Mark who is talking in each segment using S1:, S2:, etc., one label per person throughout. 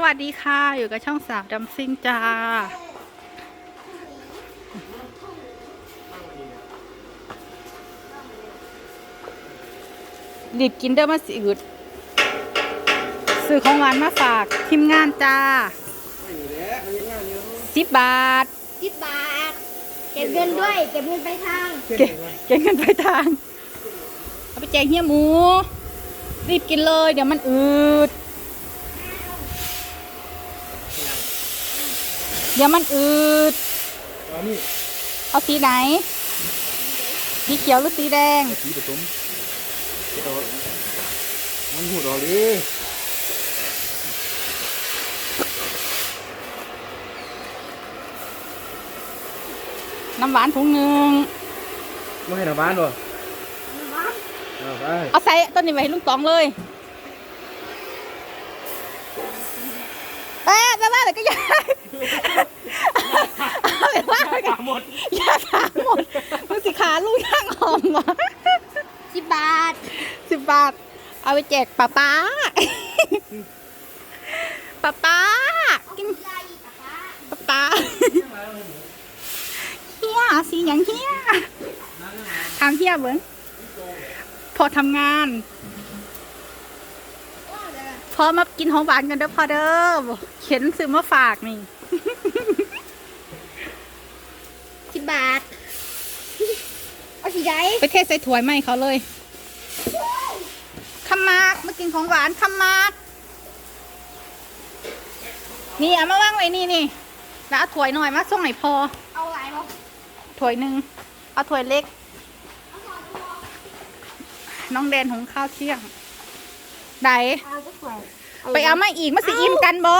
S1: สวัสดีค่ะ อยู่กับช่องสาวดัมซิงจ้า รีบกินเด้อมาสิอึดซื้อของหวานมาฝากทีมงานจ้าสิบบาท
S2: สิบบาท เก็บเงินด้วย เก็บเงินไปทาง
S1: เก็บเก็บเงินไปทาง เอาไปแจกเฮียหมู รีบกินเลย เดี๋ยวมันอืด เดี๋ยวมันอืด
S3: เอานี่
S1: เอาสีไหน สีเขียวหรือสีแดง
S3: สีผสมเดี๋ยวมันหูดออกดิ
S1: น้ำหวานถุงหนึ่ง
S3: ไม่ให้ทางบ้านบ่เอาไป
S1: เอาใส่ต้นนี้ไว้ให้ลุงตองเลยแป๊บแป๊บแต่ก็อยาเอา ไปว่าไปกัน
S3: หมด
S1: อยาขาหมดมึงสิขาลูกย่างหอมวะ
S2: สิบบาท
S1: สิบบาท เอาไปแจกป้าป้าป้าป้ากินป้าป้าเฮียสีอย่างเฮียทำเฮียเบิ้งพอทำงาน พอมากินของหวานกันเด้อพอเด้อเขียนซื้อมาฝากนี่
S2: สิ บบาท เอาสีใด
S1: ไปเทใส่ถ้วยใหม่เขาเลยคำมากมากินของหวานคำมากนี่เอามาวางไว้นี่นี่แล้วเอาถ้วยหน่อยมาส่งให้พอ
S2: เอาอะไรบ่
S1: ถ้วยหนึ่งเอาถ้วยเล็ก น้องแดนหุงข้าวเที่ยงได
S2: เอาจะสวย
S1: ไปเอามาอีกมาสิอิ่มกันบ่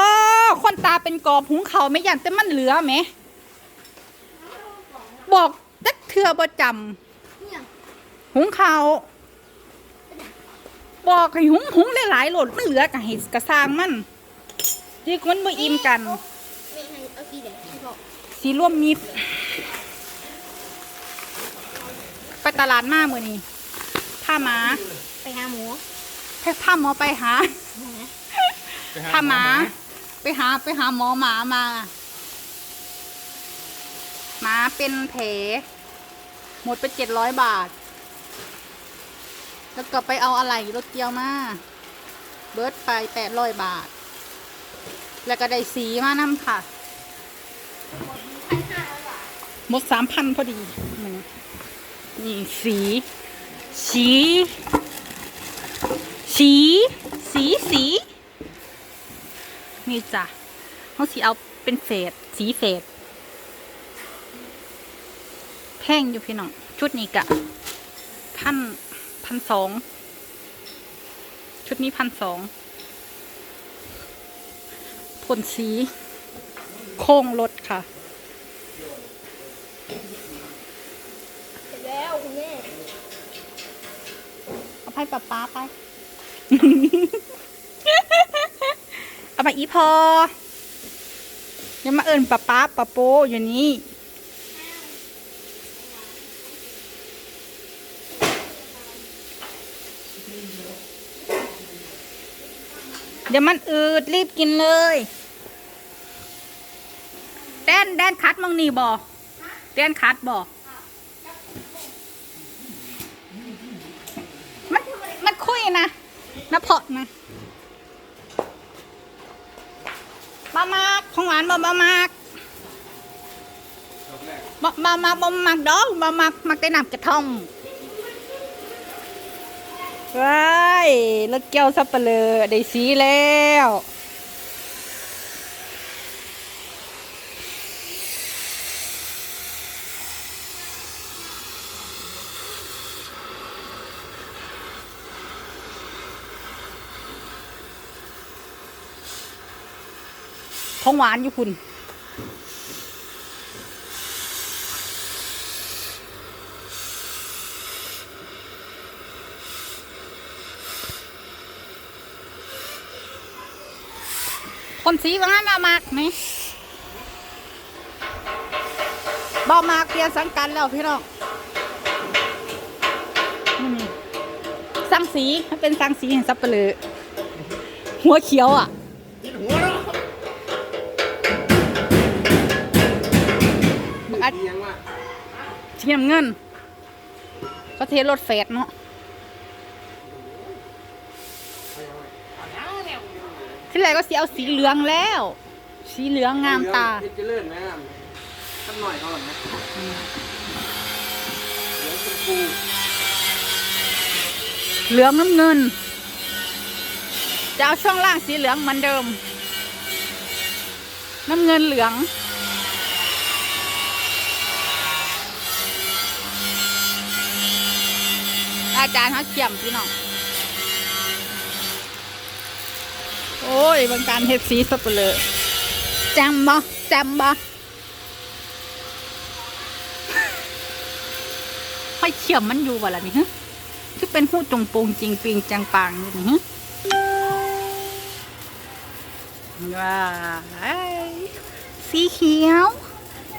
S1: คนตาเป็นกรอบหุงเขาวไม่ยันแต่มันเหลือไหม บอกจักเทือบ่จ
S2: เนี่ยำ
S1: หุงเขาวบอกให้หุงหุงได้หลายๆโหลดมันเหลือกับให้กระซางมันที่มันบ่อิ่มกัน
S2: ไม่ให้เอาสีแดงให้บอก
S1: สีร่วมมิตรไปตลาดมามือนี้ผ้าหมา
S2: ไปหาหมู
S1: แพ็คผ้าหมอไปหาผ้าหมา ไปหาไปหาหมอหมามา หมาเป็นแผลหมดไปเจ็ดร้อยบาท แล้วก็ไปเอาอะไรรถเกียวมาเบิร์ดไปแปดร้อยบาท แล้วก็ได้สีมานำค่ะหมดสามพันพอดีนนี่สี สี สี สีสี นี่จ้ะเขาสีเอาเป็นเฟดสีเฟด แพงอยู่พี่น้อง ชุดนี้กะพันพันสอง ชุดนี้พันสองผลสี โค้งรถค่ะ
S2: เสร็จแล้วคุณแม่
S1: เอาไปป้าป้าไป เอาไปอีพออย่ามาเอิญป้าป้าป้าโปอยู่นี่ เดี๋ยวมันอืดรีบกินเลยแดนแดนคัดมังนีบอแดนคัดบอมันมันคุยนะนะเพาะนะบามากของหวานบอบามากบอบามากบามากดอกบามากมักได้น้ำกระท่อม ว้ายแล้วเกี่ยวสับเปลือได้สีแล้วของหวานอยู่คุณ คนสีว่างั้นมากนี่บ่มากเปลี่ยนสังกันแล้วพี่น้องสังสีเป็นสังสีสับเลือหัวเขียวอะ
S3: อัดเที
S1: ยมเงิน ก็เทรถเฟสเนาะ ที่แรกก็สีเอาสีเหลืองแล้ว สีเหลืองงามตา
S3: เฮ็ดเจริญไหมครับสักหน่อยก่อนนะเดี๋ยวคุณครู
S1: เหลืองน้ำเงิน จะเอาช่วงล่างสีเหลืองเหมือนเดิม น้ำเงินเหลืองอาจารย์เขาเขียมพี่น้อง โอ้ยบางการเฮ็ดสีสับเปลือแจมบ่แจมบ่ค่อยเขียมมันอยู่บ่ล่ะนี่ฮะคือเป็นหู้จงโปงจริงปิงจังปังอยู่นี่ฮะว้ายสีเขียว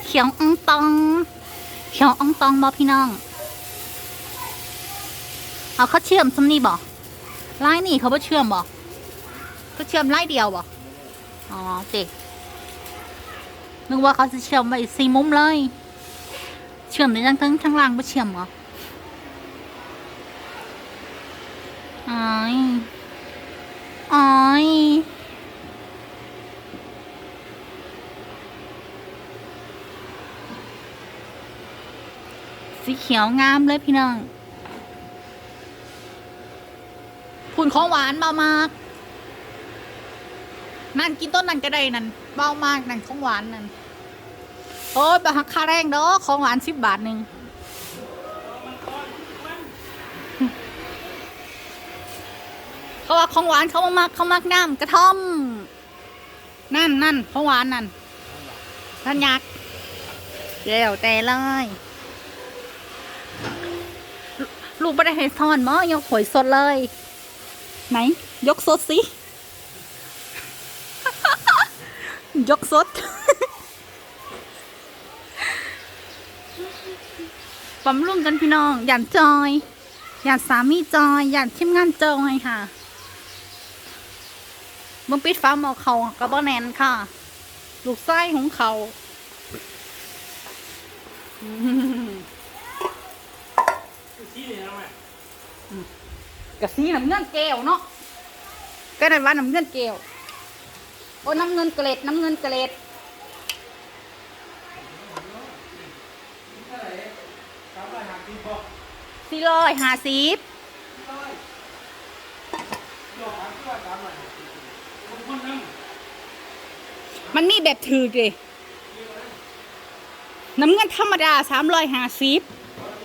S1: เขียวอองตอง เขียวอองตองบอพี่น้อง เอาเขาเชื่อมสำนี่บอไล่นี่เขาบ่เชื่อมบ อเขาเชื่อมไล่เดียวบออ๋อเจ๊นึกว่าเขาจะเชื่อมไปสี่มุมเลย เชื่อมในทั้งทั้งทั้งล่างบ่เชื่อมบออายอายสีเขียวงามเลยพี่น้องผุนของหวานเบามาก นั่นกินต้นนั้นก็ได้นั่นเบามากนั่นของหวานนั่นโอ้ยบาหักค่าแรงเด้อของหวานสิบบาทหนึ่งเขาว่าของหวานเขามากเขามักน้ำกระท่อม นั่นนั่นของหวานนั่นท่านยักษ์เดี๋ยวแต่เลยลูกไม่ได้ให้ซ่อนหมอยกหวยสดเลย ไหน ยกสดสิ ยกสดบำรุงกันพี่น้องอย่าจอยอย่าสามีจอยอย่าทีมงานจอยค่ะมึงปิดฟ้าหมอเขากระบอแนนค่ะ ลูกไส้ของเขาอืม
S3: ชี้นี่นะแม่
S1: กะสีน้ำเงินแก้วเนาะก็ได้ว่าน้ำเงินแก้วโอ้น้ำเงินเกล็ดน้ำเงินเกล็ด
S3: สี่ร้อยห้าสิบมัน
S1: มีแบบถือเลยน้ำเงินธรรมดาสามร้อยห้าสิบ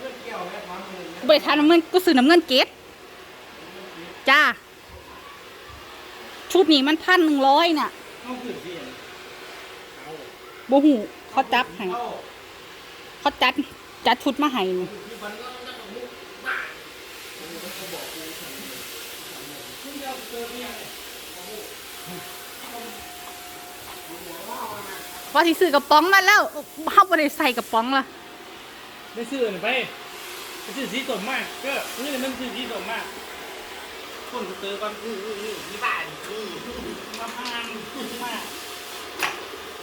S3: เรื่องเกี่ยท่านะ
S1: บริษัทน้ำเงินก็ซื้อน้ำเงินเกตจ้า ชุดนี้มันพันหนึ่งร้อยน่ะ
S3: ต้องขึ้นเสียงเอา
S1: โบหูเขาจับให้
S3: เอา
S1: เขาจัดจัดชุดมาให้นี่
S3: ที่มันก็ต้องมุกมากเขาบอกกูคุณจะเจอเนี่ย
S1: ว่าที่ซื้อกระป๋องมาแล้วเฮาบ่ได้ใส่กระป๋องละ
S3: ได้ซื้อไปไปซื้อสีสมมากก็นี่มันซื้อสีสมมาก คนก็เจอกันคือนี่บ้าดิคือมาพานมาก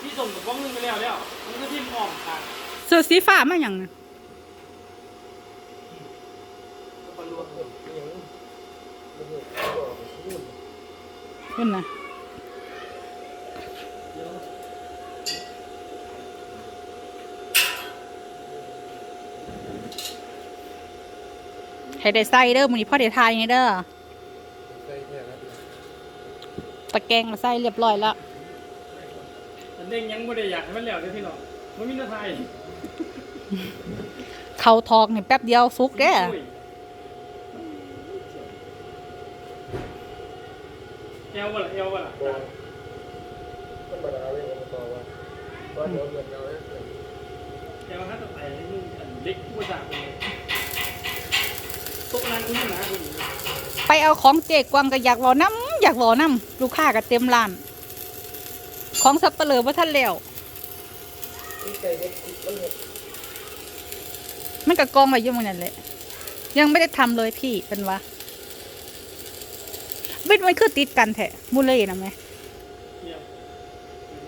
S3: ที่ส่งกับบ้องนึงไปแล้วแล้วมันก็ทิ่มอ่อมกัน
S1: เสื้อสีฟ้ามาหยังน่ะ
S3: ก็รวมหมดอย่างนี้
S1: คุณน่ะให้ได้ใส่เด้อมื้อนี้พ่อได้ทายไงเด้อ ตะแกรงก็ใส่เรียบร้อยแล้ว
S3: มันเด้งยังไม่ได้อยากให้มันแล้วเลยพี่น้องมันมีหน้าไทย
S1: เขาทองนี่แป๊บเดียวสุกเด้อ
S3: เอววะล่ะเอววะล่ะ
S4: มันมาเอาเรื่องต่อว่าว่าเดี๋ยวเงินเอาเนี่ย
S3: เอวถ้าจะไต่นี่อันเล็กกว่าจากเลยโต๊ะนั้นนี่นะคุณ
S1: ไปเอาของเจกวางก็อยากเวอน้ำ อยากเวอน้ำลูกค้าก็เต็มร้าน ของสับเปลือว่าท่านแล้ว
S4: ที่ใจเด็กมันเห็น
S1: มันก็กองไว้อยู่หมันนั่นแหละ ยังไม่ได้ทำเลยพี่เป็นวะบิดมันคือติดกันแท้มูเลยนะแม่
S3: เดียว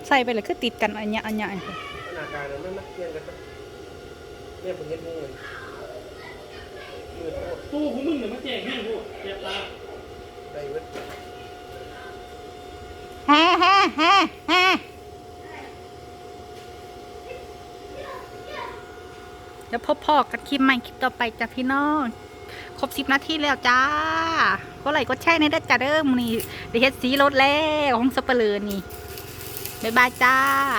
S1: ใส่ไปเลยคือติดกันอันเนี้ยอันเนี้ยอันเนี้ย
S4: ขนาดการนั้นมันนักเรียนกันเนี่ยผมเห็นงูเลยมือโคตร
S3: ตู้ของมึงเนี่ยมันแจ้งให้กูเจ็บตา
S4: ได้เว้ย
S1: แฮ่แฮ่แฮ่แฮ่เดี๋ยวพบพ่อกันคลิปใหม่คลิปต่อไปจ้ะพี่น้อง ครบสิบนาทีแล้วจ้าก็ไหลก็แช่ในเด้จ้าเด้อมอนี่เด้เฮ็ดสีรถแล้วของสเปะเลอนี่ บ๊ายบายจ้า